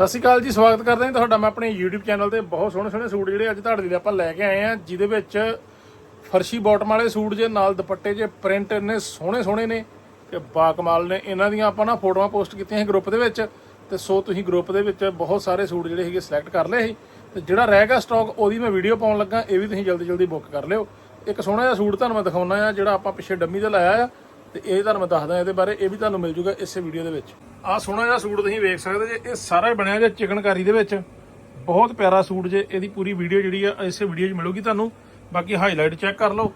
ਸਤਿ ਸ਼੍ਰੀ ਅਕਾਲ ਜੀ, ਸਵਾਗਤ ਕਰਦੇ ਹਾਂ ਤੁਹਾਡਾ। ਮੈਂ ਆਪਣੇ YouTube ਚੈਨਲ ਤੇ ਬਹੁਤ ਸੋਹਣੇ ਸੋਹਣੇ ਸੂਟ ਜਿਹੜੇ ਅੱਜ ਤੁਹਾਡੇ ਲਈ ਆਪਾਂ ਲੈ ਕੇ ਆਏ ਆ ਜਿਹਦੇ ਵਿੱਚ ਫਰਸ਼ੀ ਬਾਟਮ ਵਾਲੇ ਸੂਟ ਜੇ, ਨਾਲ ਦੁਪੱਟੇ ਜੇ ਪ੍ਰਿੰਟ ਇੰਨੇ ਸੋਹਣੇ ਸੋਹਣੇ ਨੇ ਤੇ ਬਾ ਕਮਾਲ ਨੇ। ਇਹਨਾਂ ਦੀਆਂ ਆਪਾਂ ਨਾ ਫੋਟੋਆਂ ਪੋਸਟ ਕੀਤੀਆਂ ਸੀ ਗਰੁੱਪ ਦੇ ਵਿੱਚ ਤੇ ਸੋ ਤੁਸੀਂ ਗਰੁੱਪ ਦੇ ਵਿੱਚ ਬਹੁਤ ਸਾਰੇ ਸੂਟ ਜਿਹੜੇ ਸੀਗੇ ਸਿਲੈਕਟ ਕਰ ਲਏ ਸੀ। ਤੇ ਜਿਹੜਾ ਰਹਿ ਗਿਆ ਸਟਾਕ ਉਹਦੀ ਮੈਂ ਵੀਡੀਓ ਪਾਉਣ ਲੱਗਾ, ਇਹ ਵੀ ਤੁਸੀਂ ਜਲਦੀ ਜਲਦੀ ਬੁੱਕ ਕਰ ਲਿਓ। ਇੱਕ ਸੋਹਣਾ ਜਿਹਾ ਸੂਟ ਤੁਹਾਨੂੰ ਮੈਂ ਦਿਖਾਉਣਾ ਆ, ਜਿਹੜਾ ਆਪਾਂ ਪਿੱਛੇ ਡੰਮੀ ਤੇ ਲਾਇਆ ਆ, ਤੇ ਇਹ ਤੁਹਾਨੂੰ ਮੈਂ ਦੱਸਦਾ ਇਹਦੇ ਬਾਰੇ, ਇਹ ਵੀ ਤੁਹਾਨੂੰ ਮਿਲ ਜੂਗਾ ਇਸੇ ਵੀਡੀਓ ਦੇ ਵਿੱਚ। ਆਹ ਸੋਹਣਾ ਜਿਹਾ ਸੂਟ ਤੁਸੀਂ ਵੇਖ ਸਕਦੇ ਜੇ, ਇਹ ਸਾਰਾ ਬਣਿਆ ਜੇ ਚਿਕਨਕਾਰੀ ਦੇ ਵਿੱਚ। ਬਹੁਤ ਪਿਆਰਾ ਸੂਟ ਜੇ, ਇਹਦੀ ਪੂਰੀ ਵੀਡੀਓ ਜਿਹੜੀ ਆ, ਇਸੇ ਵੀਡੀਓ 'ਚ ਮਿਲੂਗੀ ਤੁਹਾਨੂੰ। ਬਾਕੀ ਹਾਈਲਾਈਟ ਚੈੱਕ ਕਰ ਲਓ,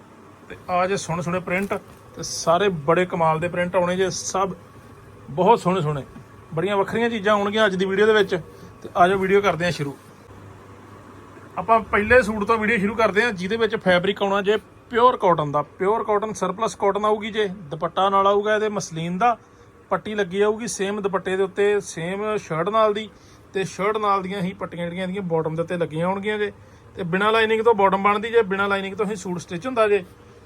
ਤੇ ਆ ਜੇ ਸੋਹਣੇ ਸੋਹਣੇ ਪ੍ਰਿੰਟ ਤੇ ਸਾਰੇ ਬੜੇ ਕਮਾਲ ਦੇ ਪ੍ਰਿੰਟ ਆਉਣੇ ਜੇ, ਸਭ ਬਹੁਤ ਸੋਹਣੇ ਸੋਹਣੇ। ਬੜੀਆਂ ਵੱਖਰੀਆਂ ਚੀਜ਼ਾਂ ਆਉਣਗੀਆਂ ਅੱਜ ਦੀ ਵੀਡੀਓ ਦੇ ਵਿੱਚ, ਤੇ ਆਜੋ ਵੀਡੀਓ ਕਰਦੇ ਹਾਂ ਸ਼ੁਰੂ। ਆਪਾਂ ਪਹਿਲੇ ਸੂਟ ਤੋਂ ਵੀਡੀਓ ਸ਼ੁਰੂ ਕਰਦੇ ਹਾਂ ਜਿਹਦੇ ਵਿੱਚ ਫੈਬਰਿਕ ਆਉਣਾ ਜੇ ਪਿਓਰ ਕਾਟਨ ਦਾ। ਪਿਓਰ ਕਾਟਨ ਸਰਪਲਸ ਕਾਟਨ ਆਊਗੀ ਜੇ, ਦੁਪੱਟਾ ਨਾਲ ਆਊਗਾ ਇਹਦੇ, ਮਸਲੀਨ ਦਾ। ਪੱਟੀ ਲੱਗੀ ਆਊਗੀ ਸੇਮ ਦੁਪੱਟੇ ਦੇ ਉੱਤੇ ਸੇਮ ਸ਼ਰਟ ਨਾਲ ਦੀ, ਤੇ ਸ਼ਰਟ ਨਾਲ ਦੀਆਂ ਹੀ ਪੱਟੀਆਂ ਜਿਹੜੀਆਂ ਇਹਦੀਆਂ ਬਾਟਮ ਦੇ ਉੱਤੇ ਲੱਗੀਆਂ ਹੋਣਗੀਆਂ ਜੇ। ਤੇ ਬਿਨਾ ਲਾਈਨਿੰਗ ਤੋਂ ਬਾਟਮ ਬਣਦੀ ਜੇ, ਬਿਨਾ ਲਾਈਨਿੰਗ ਤੋਂ ਹੀ ਸੂਟ ਸਟਿਚ ਹੁੰਦਾ ਜੇ।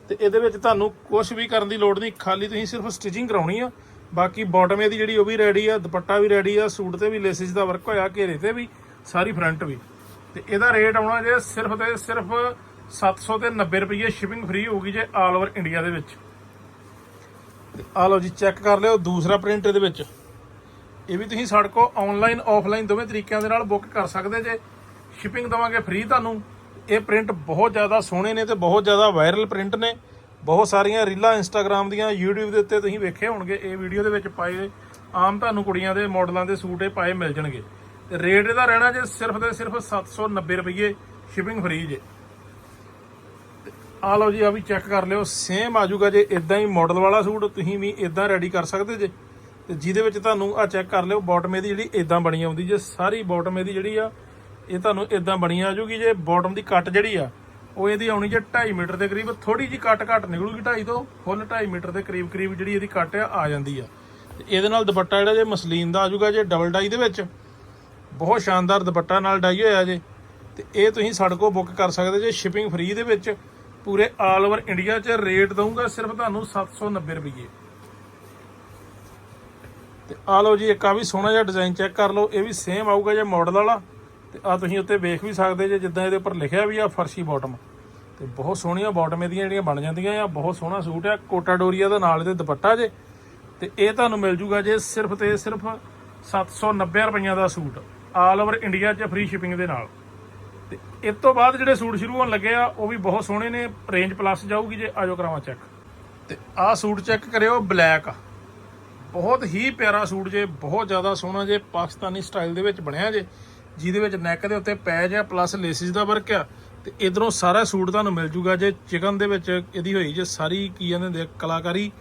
ਤੇ ਇਹਦੇ ਵਿੱਚ ਤੁਹਾਨੂੰ ਕੁਝ ਵੀ ਕਰਨ ਦੀ ਲੋੜ ਨਹੀਂ, ਖਾਲੀ ਤੁਸੀਂ ਸਿਰਫ ਸਟਿਚਿੰਗ ਕਰਾਉਣੀ ਆ। ਬਾਕੀ ਬਾਟਮ ਇਹਦੀ ਜਿਹੜੀ ਉਹ ਵੀ ਰੈਡੀ ਆ, ਦੁਪੱਟਾ ਵੀ ਰੈਡੀ ਆ, ਸੂਟ ਤੇ ਵੀ ਲੇਸਿਸ ਦਾ ਵਰਕ ਹੋਇਆ, ਘੇਰੇ ਤੇ ਵੀ, ਸਾਰੀ ਫਰੰਟ ਵੀ। ਤੇ ਇਹਦਾ ਰੇਟ ਆਉਣਾ ਜੇ ਸਿਰਫ ਤੇ ਸਿਰਫ 700 ਤੇ 90 ਰੁਪਏ ਸ਼ਿਪਿੰਗ ਫ੍ਰੀ ਹੋਊਗੀ ਜੇ ਆਲ ਓਵਰ ਇੰਡੀਆ ਦੇ ਵਿੱਚ। ਆ ਲਓ ਜੀ ਚੈੱਕ ਕਰ ਲਿਓ ਦੂਸਰਾ ਪ੍ਰਿੰਟ ਇਹਦੇ ਵਿੱਚ। ਇਹ ਵੀ ਤੁਸੀਂ ਸਾਡੇ ਕੋਲ ਆਨਲਾਈਨ ਆਫਲਾਈਨ ਦੋਵੇਂ ਤਰੀਕਿਆਂ ਦੇ ਨਾਲ ਬੁੱਕ ਕਰ ਸਕਦੇ ਜੇ। ਸ਼ਿਪਿੰਗ ਦਵਾਂਗੇ ਫ੍ਰੀ ਤੁਹਾਨੂੰ। ਇਹ ਪ੍ਰਿੰਟ ਬਹੁਤ ਜ਼ਿਆਦਾ ਸੋਹਣੇ ਨੇ ਤੇ ਬਹੁਤ ਜ਼ਿਆਦਾ ਵਾਇਰਲ ਪ੍ਰਿੰਟ ਨੇ। ਬਹੁਤ ਸਾਰੀਆਂ ਰੀਲਾਂ ਇੰਸਟਾਗ੍ਰam ਦੀਆਂ, YouTube ਦੇ ਉੱਤੇ ਤੁਸੀਂ ਵੇਖੇ ਹੋਣਗੇ। ਇਹ ਵੀਡੀਓ ਦੇ ਵਿੱਚ ਪਾਏ ਆਮ ਤੁਹਾਨੂੰ ਕੁੜੀਆਂ ਦੇ ਮਾਡਲਾਂ ਦੇ ਸੂਟ ਇਹ ਪਾਏ ਮਿਲ ਜਾਣਗੇ। ਤੇ ਰੇਟ ਇਹਦਾ ਰਹਿਣਾ ਜੇ ਸਿਰਫ ਤੇ ਸਿਰਫ 790 ਰੁਪਏ ਸ਼ਿਪਿੰਗ ਫ੍ਰੀ ਜੇ। ਆ ਲਓ ਜੀ ਆ ਵੀ ਚੈੱਕ ਕਰ ਲਿਓ। ਸੇਮ ਆ ਜਾਊਗਾ ਜੇ ਇਦਾਂ ਹੀ ਮਾਡਲ ਵਾਲਾ ਸੂਟ ਤੁਸੀਂ ਵੀ ਇਦਾਂ ਰੈਡੀ ਕਰ ਸਕਦੇ ਜੇ। ਤੇ ਜਿਹਦੇ ਵਿੱਚ ਤੁਹਾਨੂੰ ਆ ਚੈੱਕ ਕਰ ਲਿਓ ਬਾਟਮ ਇਹਦੀ ਜਿਹੜੀ ਇਦਾਂ ਬਣੀ ਆਉਂਦੀ ਜੇ, ਸਾਰੀ ਬਾਟਮ ਇਹਦੀ ਜਿਹੜੀ ਆ, ਇਹ ਤੁਹਾਨੂੰ ਇਦਾਂ ਬਣੀ ਆ ਜਾਊਗੀ ਜੇ ਬਾਟਮ ਦੀ ਕੱਟ ਜਿਹੜੀ ਆ, ਉਹ ਇਹਦੀ ਆਉਣੀ ਜੇ 2.5 ਮੀਟਰ ਦੇ ਕਰੀਬ ਥੋੜੀ ਜੀ ਕੱਟ ਘੱਟ ਨਿਕਲੂਗੀ 2.5 ਤੋਂ ਫੁੱਲ 2.5 ਮੀਟਰ ਦੇ ਕਰੀਬ ਕਰੀਬ ਜਿਹੜੀ ਇਹਦੀ ਕੱਟ ਆ ਆ ਜਾਂਦੀ ਆ। ਤੇ ਇਹਦੇ ਨਾਲ ਦੁਪੱਟਾ ਜਿਹੜਾ ਜੇ ਮਸਲੀਨ ਦਾ ਆ ਜਾਊਗਾ ਜੇ ਡਬਲ ਡਾਈ ਦੇ ਵਿੱਚ, ਬਹੁਤ ਸ਼ਾਨਦਾਰ ਦੁਪੱਟਾ ਨਾਲ ਡਾਈ ਹੋਇਆ ਜੇ। ਤੇ ਇਹ ਤੁਸੀਂ ਸਾਡੇ ਕੋਲ ਬੁੱਕ ਕਰ ਸਕਦੇ ਜੇ ਸ਼ਿਪਿੰਗ ਫ੍ਰੀ ਦੇ ਵਿੱਚ। ਪੂਰੇ ਆਲ ਓਵਰ ਇੰਡੀਆ 'ਚ ਰੇਟ ਦਊਂਗਾ ਸਿਰਫ ਤੁਹਾਨੂੰ 790 ਰੁਪਏ ਤੇ ਆ ਲਓ ਜੀ, ਇੱਕ ਆ ਵੀ ਸੋਹਣਾ ਜਿਹਾ ਡਿਜ਼ਾਈਨ ਚੈੱਕ ਕਰ ਲਓ, ਇਹ ਵੀ ਸੇਮ ਆਊਗਾ ਜੇ ਮਾਡਲ ਵਾਲਾ। ਤੇ ਆ ਤੁਸੀਂ ਉੱਤੇ ਵੇਖ ਵੀ ਸਕਦੇ ਜੇ, ਜਿੱਦਾਂ ਇਹਦੇ ਉੱਪਰ ਲਿਖਿਆ ਵੀ ਆ ਫਰਸ਼ੀ ਬਾਟਮ ਤੇ ਬਹੁਤ ਸੋਹਣੀਆਂ ਬਾਟਮ ਇਹਦੀਆਂ ਜਿਹੜੀਆਂ ਬਣ ਜਾਂਦੀਆਂ ਆ, ਬਹੁਤ ਸੋਹਣਾ ਸੂਟ ਆ, ਕੋਟਾ ਡੋਰੀਆ ਦਾ ਨਾਲ ਇਹਦੇ ਦੁਪੱਟਾ ਜੇ। ਤੇ ਇਹ ਤੁਹਾਨੂੰ ਮਿਲ ਜੂਗਾ ਜੇ ਸਿਰਫ ਤੇ ਸਿਰਫ 790 ਰੁਪਈਆ ਦਾ ਸੂਟ, ਆਲ ਓਵਰ ਇੰਡੀਆ 'ਚ ਫ੍ਰੀ ਸ਼ਿਪਿੰਗ ਦੇ ਨਾਲ। ਤੇ ਇਸ ਤੋਂ ਬਾਅਦ ਜਿਹੜੇ ਸੂਟ ਸ਼ੁਰੂ ਹੋਣ ਲੱਗੇ ਆ, ਉਹ ਵੀ ਬਹੁਤ ਸੋਹਣੇ ਨੇ। ਰੇਂਜ ਪਲੱਸ ਜਾਊਗੀ ਜੇ ਆਜੋ ਕਰਾਵਾਂ ਚੈੱਕ ਤੇ ਆਹ ਸੂਟ ਚੈੱਕ ਕਰਿਓ ਬਲੈਕ ਬਹੁਤ ਹੀ ਪਿਆਰਾ ਸੂਟ ਜੇ, ਬਹੁਤ ਜ਼ਿਆਦਾ ਸੋਹਣਾ ਜੇ, ਪਾਕਿਸਤਾਨੀ ਸਟਾਈਲ ਦੇ ਵਿੱਚ ਬਣਿਆ ਜੇ, ਜਿਹਦੇ ਵਿੱਚ ਨੈਕ ਦੇ ਉੱਤੇ ਪੈਜ ਆ ਪਲੱਸ ਲੇਸਿਸ ਦਾ ਵਰਕ ਆ। ਤੇ ਇਧਰੋਂ ਸਾਰਾ ਸੂਟ ਤੁਹਾਨੂੰ ਮਿਲ ਜੂਗਾ ਜੇ ਚਿਕਨ ਦੇ ਵਿੱਚ, ਇਹਦੀ ਹੋਈ ਜੇ ਸਾਰੀ ਕੀ ਕਹਿੰਦੇ ਹੁੰਦੇ ਕਲਾਕਾਰੀ।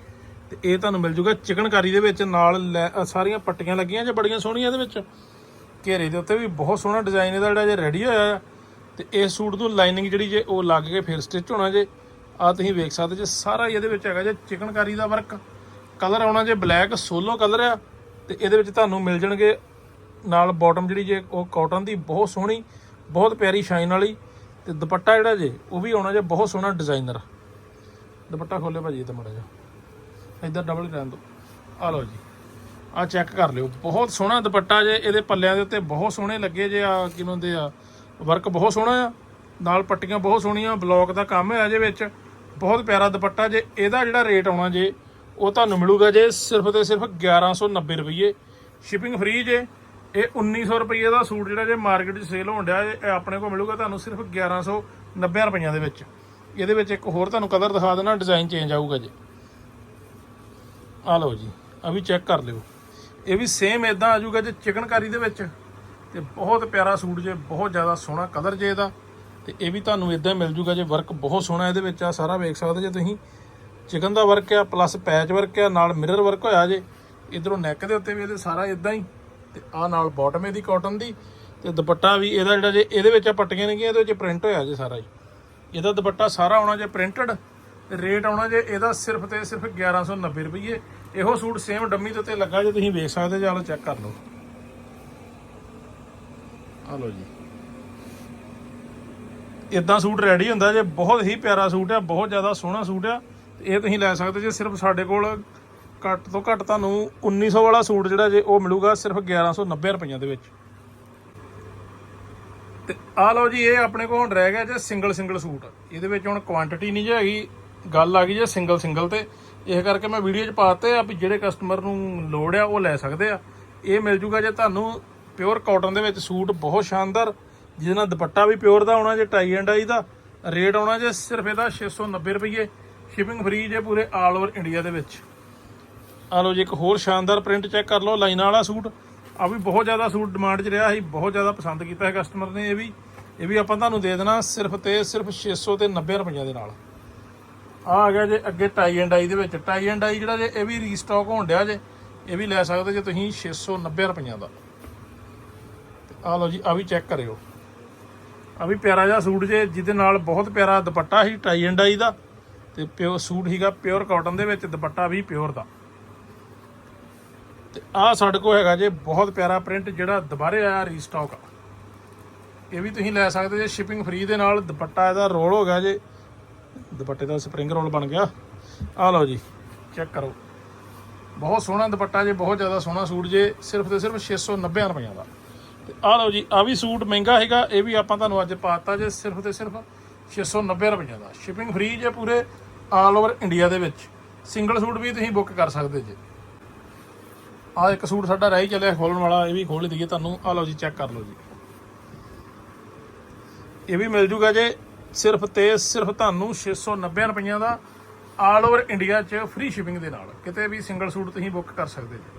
ਤੇ ਇਹ ਤੁਹਾਨੂੰ ਮਿਲ ਜੂਗਾ ਚਿਕਨਕਾਰੀ ਦੇ ਵਿੱਚ, ਨਾਲ ਲੈ- ਸਾਰੀਆਂ ਪੱਟੀਆਂ ਲੱਗੀਆਂ ਜੇ ਬੜੀਆਂ ਸੋਹਣੀਆਂ ਇਹਦੇ ਵਿੱਚ। ਘੇਰੇ ਦੇ ਉੱਤੇ ਵੀ ਬਹੁਤ ਸੋਹਣਾ ਡਿਜ਼ਾਈਨ ਇਹਦਾ ਜਿਹੜਾ ਜੇ ਰੈਡੀ ਹੋਇਆ ਆ। ਤੇ ਇਸ ਸੂਟ ਨੂੰ ਲਾਈਨਿੰਗ ਜਿਹੜੀ ਜੇ ਉਹ ਲੱਗ ਕੇ ਫਿਰ ਸਟਿਚ ਹੋਣਾ ਜੇ। ਆ ਤੁਸੀਂ ਵੇਖ ਸਕਦੇ ਜੇ, ਸਾਰਾ ਹੀ ਇਹਦੇ ਵਿੱਚ ਹੈਗਾ ਜੇ ਚਿਕਨਕਾਰੀ ਦਾ ਵਰਕ ਕਲਰ ਆਉਣਾ ਜੇ ਬਲੈਕ ਸੋਲੋ ਕਲਰ ਆ, ਤੇ ਇਹਦੇ ਵਿੱਚ ਤੁਹਾਨੂੰ ਮਿਲ ਜਾਣਗੇ ਨਾਲ ਬਾਟਮ ਜਿਹੜੀ ਜੇ ਉਹ ਕਾਟਨ ਦੀ, ਬਹੁਤ ਸੋਹਣੀ, ਬਹੁਤ ਪਿਆਰੀ ਸ਼ਾਈਨ ਵਾਲੀ। ਤੇ ਦੁਪੱਟਾ ਜਿਹੜਾ ਜੇ, ਉਹ ਵੀ ਆਉਣਾ ਜੇ, ਬਹੁਤ ਸੋਹਣਾ ਡਿਜ਼ਾਈਨਰ ਦੁਪੱਟਾ ਖੋਲੇ ਭਾਜੀ, ਇਹ ਤਾਂ ਮੜਾ ਜਾ ਇੱਧਰ ਡਬਲ ਕਰਨ ਦੋ ਆ ਲਓ ਜੀ। ਆ ਚੈੱਕ ਕਰ ਲਿਓ। ਬਹੁਤ ਸੋਹਣਾ ਦੁਪੱਟਾ ਜੇ, ਇਹਦੇ ਪੱਲਿਆਂ ਦੇ ਉੱਤੇ ਬਹੁਤ ਸੋਹਣੇ ਲੱਗੇ ਜੇ ਆ ਕਿਨੋਂ ਦੇ ਆ ਵਰਕ ਬਹੁਤ ਸੋਹਣਾ ਆ। ਨਾਲ ਪੱਟੀਆਂ ਬਹੁਤ ਸੋਹਣੀਆਂ, ਬਲੌਕ ਦਾ ਕੰਮ ਹੈ ਜੇ ਵਿੱਚ। ਬਹੁਤ ਪਿਆਰਾ ਦੁਪੱਟਾ, ਜੇ ਇਹਦਾ ਜਿਹੜਾ ਰੇਟ ਆਉਣਾ ਜੇ, ਉਹ ਤੁਹਾਨੂੰ ਮਿਲੂਗਾ ਜੇ ਸਿਰਫ ਤੇ ਸਿਰਫ 1190 ਰੁਪਏ ਸ਼ਿਪਿੰਗ ਫ੍ਰੀ ਜੇ, ਇਹ 1900 ਰੁਪਏ ਦਾ ਸੂਟ ਜਿਹੜਾ ਜੇ ਮਾਰਕੀਟ 'ਚ ਸੇਲ ਹੋਣ ਡਿਆ, ਇਹ ਆਪਣੇ ਕੋਲ ਮਿਲੂਗਾ ਤੁਹਾਨੂੰ ਸਿਰਫ 1190 ਰੁਪਈਆਂ ਦੇ ਵਿੱਚ। ਇਹਦੇ ਵਿੱਚ ਇੱਕ ਹੋਰ ਤੁਹਾਨੂੰ ਕਲਰ ਦਿਖਾ ਦੇਣਾ ਡਿਜ਼ਾਈਨ ਚੇਂਜ ਆਊਗਾ ਜੀ। ਆ ਲਓ ਜੀ ਆ ਵੀ ਚੈੱਕ ਕਰ ਲਿਓ। ਇਹ ਵੀ ਸੇਮ ਇਦਾਂ ਆ ਜਾਊਗਾ ਜੇ ਚਿਕਨਕਾਰੀ ਦੇ ਵਿੱਚ। ਤੇ ਬਹੁਤ ਪਿਆਰਾ ਸੂਟ ਜੇ, ਬਹੁਤ ਜ਼ਿਆਦਾ ਸੋਹਣਾ ਕਲਰ ਜੇ ਇਹਦਾ, ਤੇ ਇਹ ਵੀ ਤੁਹਾਨੂੰ ਇਦਾਂ ਮਿਲ ਜੂਗਾ ਜੇ ਵਰਕ ਬਹੁਤ ਸੋਹਣਾ ਇਹਦੇ ਵਿੱਚ ਆ ਸਾਰਾ ਵੇਖ ਸਕਦੇ ਜੇ ਤੁਸੀਂ। ਚਿਕਨ ਦਾ ਵਰਕ ਆ ਪਲੱਸ ਪੈਚ ਵਰਕ ਆ, ਨਾਲ ਮਿਰਰ ਵਰਕ ਹੋਇਆ ਜੇ। ਇਧਰੋਂ ਨੈਕ ਦੇ ਉੱਤੇ ਵੀ ਇਹਦੇ ਸਾਰਾ ਇਦਾਂ ਹੀ, ਤੇ ਆ ਨਾਲ ਬਾਟਮ ਇਹਦੀ ਕਾਟਨ ਦੀ, ਤੇ ਦੁਪੱਟਾ ਵੀ ਇਹਦਾ ਜਿਹੜਾ ਜੇ, ਇਹਦੇ ਵਿੱਚ ਆ ਪੱਟੀਆਂ ਨੇਗੀਆਂ, ਇਹਦੇ ਵਿੱਚ ਪ੍ਰਿੰਟ ਹੋਇਆ ਜੇ ਸਾਰਾ ਜੀ ਇਹਦਾ ਦੁਪੱਟਾ ਸਾਰਾ ਆਉਣਾ ਜੇ ਪ੍ਰਿੰਟਡ ਤੇ ਰੇਟ ਆਉਣਾ ਜੇ ਇਹਦਾ ਸਿਰਫ ਤੇ ਸਿਰਫ 1190 ਰੁਪਏ ਇਹੋ ਸੂਟ ਸੇਮ ਡੰਮੀ ਦੇ ਉੱਤੇ ਲੱਗਾ ਜੇ ਤੁਸੀਂ ਵੇਖ ਸਕਦੇ ਜੇ ਆਲੋ ਚੈੱਕ ਕਰ ਲਓ। ਆ ਲਓ ਜੀ। ਇਦਾਂ ਸੂਟ ਰੈਡੀ ਹੁੰਦਾ ਜੇ, ਬਹੁਤ ਹੀ ਪਿਆਰਾ ਸੂਟ ਆ, ਬਹੁਤ ਜ਼ਿਆਦਾ ਸੋਹਣਾ ਸੂਟ ਆ। ਤੇ ਇਹ ਤੁਸੀਂ ਲੈ ਸਕਦੇ ਜੇ ਸਿਰਫ ਸਾਡੇ ਕੋਲ ਘੱਟ ਤੋਂ ਘੱਟ ਤੁਹਾਨੂੰ 1900 ਵਾਲਾ ਸੂਟ ਜਿਹੜਾ ਜੇ ਉਹ ਮਿਲੂਗਾ ਸਿਰਫ 1190 ਰੁਪਈਆਂ ਦੇ ਵਿੱਚ। ਤੇ ਆ ਲਓ ਜੀ, ਇਹ ਆਪਣੇ ਕੋਲ ਹੁਣ ਰਹਿ ਗਿਆ ਜੇ ਸਿੰਗਲ ਸਿੰਗਲ ਸੂਟ। ਇਹਦੇ ਵਿੱਚ ਹੁਣ ਕੁਆਂਟੀਟੀ ਨਹੀਂ ਜੇ ਹੈਗੀ, ਗੱਲ ਆ ਗਈ ਜੇ ਸਿੰਗਲ ਸਿੰਗਲ ਤੇ। ਇਹ ਕਰਕੇ ਮੈਂ ਵੀਡੀਓ 'ਚ ਪਾਤੇ ਆ ਵੀ ਜਿਹੜੇ ਕਸਟਮਰ ਨੂੰ ਲੋੜ ਆ, ਉਹ ਲੈ ਸਕਦੇ ਆ। ਇਹ ਮਿਲ ਜੂਗਾ ਜੇ ਤੁਹਾਨੂੰ ਪਿਓਰ ਕਾਟਨ ਦੇ ਵਿੱਚ ਸੂਟ ਬਹੁਤ ਸ਼ਾਨਦਾਰ, ਜਿਹਦੇ ਨਾਲ ਦੁਪੱਟਾ ਵੀ ਪਿਓਰ ਦਾ ਆਉਣਾ ਜੇ ਟਾਈ ਐਂਡ ਆਈ ਦਾ, ਰੇਟ ਆਉਣਾ ਜੇ ਸਿਰਫ ਇਹਦਾ 690 ਰੁਪਏ ਸ਼ਿਪਿੰਗ ਫ੍ਰੀ ਜੇ ਪੂਰੇ ਆਲ ਓਵਰ ਇੰਡੀਆ ਦੇ ਵਿੱਚ। ਆ ਲਓ ਜੀ, ਇੱਕ ਹੋਰ ਸ਼ਾਨਦਾਰ ਪ੍ਰਿੰਟ ਚੈੱਕ ਕਰ ਲਓ, ਲਾਈਨਾਂ ਵਾਲਾ ਸੂਟ। ਆ ਵੀ ਬਹੁਤ ਜ਼ਿਆਦਾ ਸੂਟ ਡਿਮਾਂਡ 'ਚ ਰਿਹਾ ਸੀ, ਬਹੁਤ ਜ਼ਿਆਦਾ ਪਸੰਦ ਕੀਤਾ ਹੈ ਕਸਟਮਰ ਨੇ ਇਹ ਵੀ। ਇਹ ਵੀ ਆਪਾਂ ਤੁਹਾਨੂੰ ਦੇ ਦੇਣਾ ਸਿਰਫ ਤੇ ਸਿਰਫ 600 ਤੇ 90 ਰੁਪਈਆ ਦੇ ਨਾਲ। ਆ ਆ ਗਿਆ ਜੇ ਅੱਗੇ ਟਾਈ ਐਂਡ ਆਈ ਦੇ ਵਿੱਚ। ਟਾਈ ਐਂਡ ਆਈ ਜਿਹੜਾ ਜੇ ਇਹ ਵੀ ਰੀਸਟਾਕ ਹੋਣ ਡਿਆ ਜੇ, ਇਹ ਵੀ ਲੈ ਸਕਦੇ ਜੇ ਤੁਸੀਂ 690 ਰੁਪਈਆ ਦਾ। ਆਹ ਲਓ ਜੀ ਆ ਵੀ ਚੈੱਕ ਕਰਿਓ। ਆ ਵੀ ਪਿਆਰਾ ਜਿਹਾ ਸੂਟ ਜੇ, ਜਿਹਦੇ ਨਾਲ ਬਹੁਤ ਪਿਆਰਾ ਦੁਪੱਟਾ ਸੀ ਟਾਈ ਐਂਡ ਆਈ ਦਾ, ਤੇ ਪਿਓ ਸੂਟ ਹੀਗਾ ਪਿਓਰ ਕਾਟਨ ਦੇ ਵਿੱਚ, ਦੁਪੱਟਾ ਵੀ ਪਿਓਰ ਦਾ। ਤੇ ਆ ਸਾਡੇ ਕੋਲ ਹੈਗਾ ਜੇ, ਬਹੁਤ ਪਿਆਰਾ ਪ੍ਰਿੰਟ ਜਿਹੜਾ ਦੁਬਾਰੇ ਆਇਆ ਰੀਸਟਾਕ ਇਹ ਵੀ ਤੁਸੀਂ ਲੈ ਸਕਦੇ ਜੇ ਸ਼ਿਪਿੰਗ ਫ੍ਰੀ ਦੇ ਨਾਲ ਦੁਪੱਟਾ ਇਹਦਾ ਰੋਲ ਹੋ ਗਿਆ ਜੇ। ਦੁਪੱਟੇ ਦਾ ਸਪਰਿੰਗ ਰੋਲ ਬਣ ਗਿਆ। ਆ ਲਓ ਜੀ ਚੈੱਕ ਕਰੋ। ਬਹੁਤ ਸੋਹਣਾ ਦੁਪੱਟਾ ਜੇ, ਬਹੁਤ ਜ਼ਿਆਦਾ ਸੋਹਣਾ ਸੂਟ ਜੇ, ਸਿਰਫ ਤੇ ਸਿਰਫ 690 ਰੁਪਈਆ ਦਾ। ਤੇ ਆ ਲਓ ਜੀ ਆ ਵੀ ਸੂਟ ਮਹਿੰਗਾ ਹੈਗਾ, ਇਹ ਵੀ ਆਪਾਂ ਤੁਹਾਨੂੰ ਅੱਜ ਪਾਤਾ ਜੇ ਸਿਰਫ ਤੇ ਸਿਰਫ 690 ਰੁਪਈਆ ਦਾ। ਸ਼ਿਪਿੰਗ ਫ੍ਰੀ ਜੇ ਪੂਰੇ ਆਲ ਓਵਰ ਇੰਡੀਆ ਦੇ ਵਿੱਚ। ਸਿੰਗਲ ਸੂਟ ਵੀ ਤੁਸੀਂ ਬੁੱਕ ਕਰ ਸਕਦੇ ਜੇ। ਆ ਇੱਕ ਸੂਟ ਸਾਡਾ ਰਹਿ ਹੀ ਚੱਲਿਆ ਖੋਲਣ ਵਾਲਾ, ਇਹ ਵੀ ਖੋਲ ਦਈਏ ਤੁਹਾਨੂੰ। ਆ ਲਓ ਜੀ ਚੈੱਕ ਕਰ ਲਓ ਜੀ। ਇਹ ਵੀ ਮਿਲ ਜੂਗਾ ਜੇ ਸਿਰਫ ਤੇ ਸਿਰਫ ਤੁਹਾਨੂੰ 690 ਰੁਪਈਆ ਦਾ ਆਲ ਓਵਰ ਇੰਡੀਆ 'ਚ ਫ੍ਰੀ ਸ਼ਿਪਿੰਗ ਦੇ ਨਾਲ। ਕਿਤੇ ਵੀ ਸਿੰਗਲ ਸੂਟ ਤੁਸੀਂ ਬੁੱਕ ਕਰ ਸਕਦੇ ਜੀ।